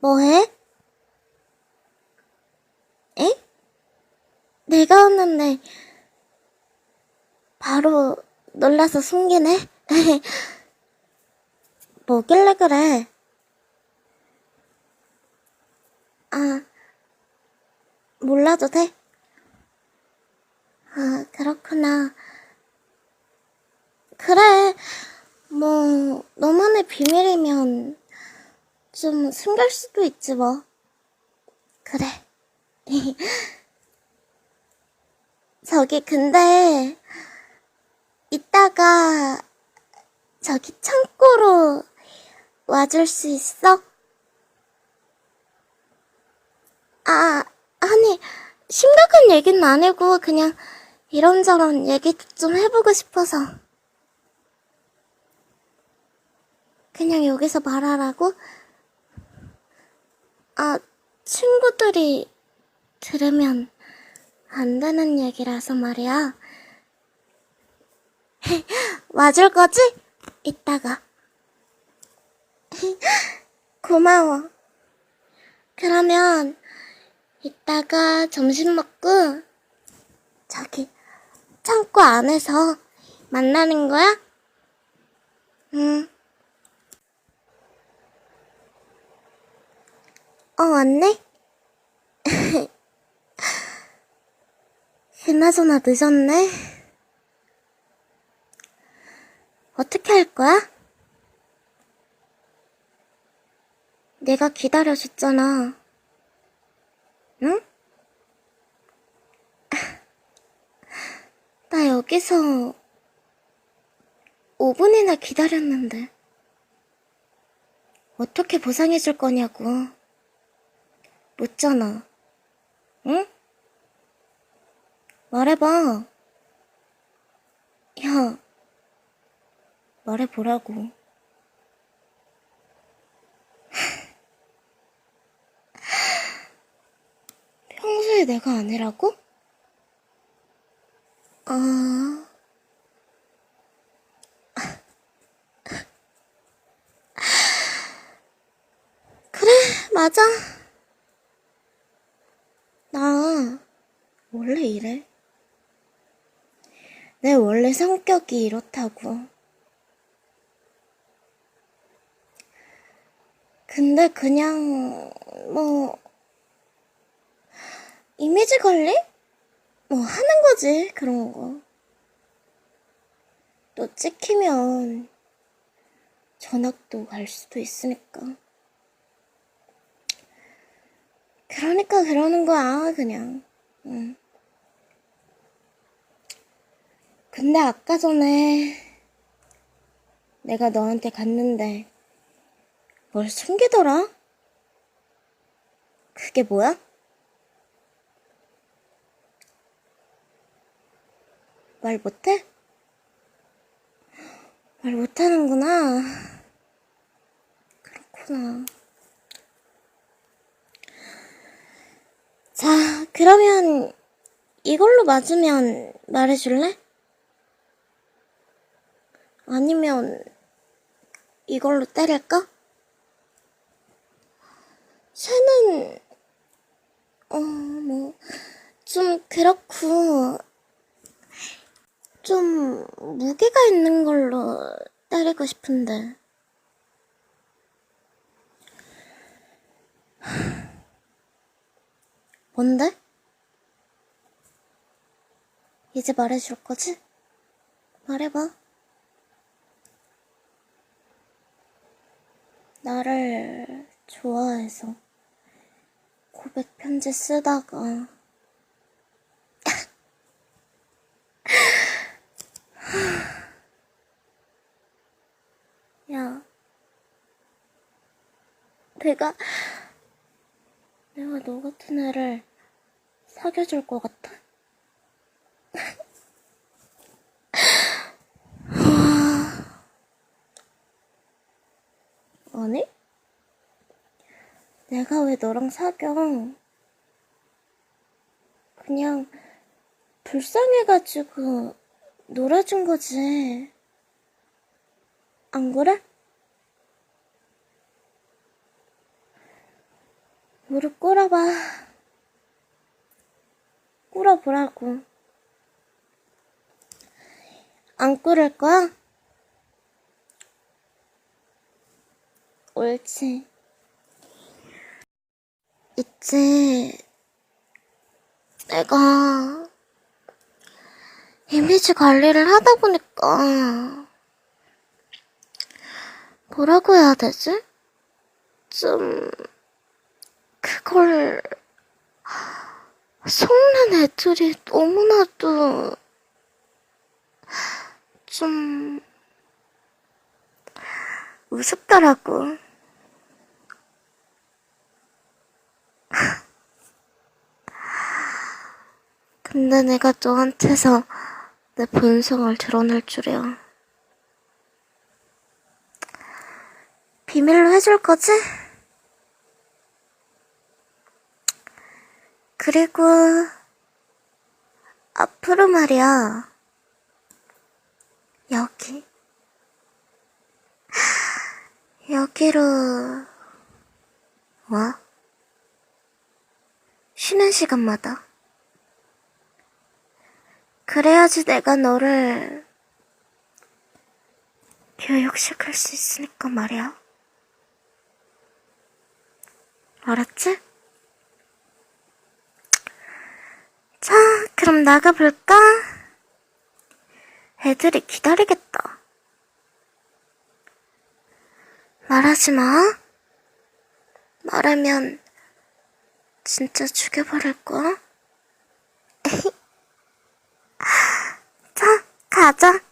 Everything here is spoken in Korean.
뭐해? 에? 내가 왔는데 바로 놀라서 숨기네? 뭐길래 그래? 아, 몰라도 돼? 아, 그렇구나. 그래, 뭐, 너만의 비밀이면 좀 숨길 수도 있지, 뭐. 그래. 저기, 근데, 이따가, 저기 창고로 와줄 수 있어? 아, 아니, 심각한 얘기는 아니고, 그냥, 이런저런 얘기도 좀 해보고 싶어서. 그냥 여기서 말하라고? 아, 친구들이 들으면 안 되는 얘기라서 말이야. 와줄 거지? 이따가. 고마워. 그러면 이따가 점심 먹고 저기 창고 안에서 만나는 거야? 응. 어, 왔네? 그나저나 늦었네. 어떻게 할 거야? 내가 기다려줬잖아. 응? 나 여기서 5분이나 기다렸는데. 어떻게 보상해줄 거냐고. 묻잖아. 응? 말해봐. 야, 말해보라고. 평소에 내가 아니라고? 아. 그래, 맞아. 나 원래 이래. 내 원래 성격이 이렇다고. 근데 그냥 뭐 이미지 관리? 뭐 하는 거지 그런 거. 또 찍히면 전학도 갈 수도 있으니까. 그러니까 그러는 거야 그냥. 응. 근데 아까 전에 내가 너한테 갔는데 뭘 숨기더라? 그게 뭐야? 말 못해? 말 못하는구나. 그렇구나. 자, 그러면 이걸로 맞으면 말해줄래? 아니면 이걸로 때릴까? 쇠는 어, 뭐, 좀 그렇고, 좀 무게가 있는 걸로 때리고 싶은데. 뭔데? 이제 말해줄 거지? 말해봐. 나를 좋아해서 고백 편지 쓰다가 야 내가 내가 너 같은 애를 사귀어줄 것 같아? 아니? 내가 왜 너랑 사겨? 그냥 불쌍해가지고 놀아준 거지. 안 그래? 무릎 꿇어봐. 꿇어보라고. 안 꿇을 거야? 옳지. 이제 내가 이미지 관리를 하다 보니까 뭐라고 해야 되지? 좀 그걸 속는 애들이 너무나도 좀 우습더라고. 근데 내가 너한테서 내 본성을 드러낼 줄이야. 비밀로 해줄 거지? 그리고 앞으로 말이야. 여기. 여기로 와. 쉬는 시간마다. 그래야지 내가 너를 교육시킬 수 있으니까 말이야. 알았지? 자, 그럼 나가볼까? 애들이 기다리겠다. 말하지 마. 말하면 진짜 죽여버릴 거야. 자, 가자.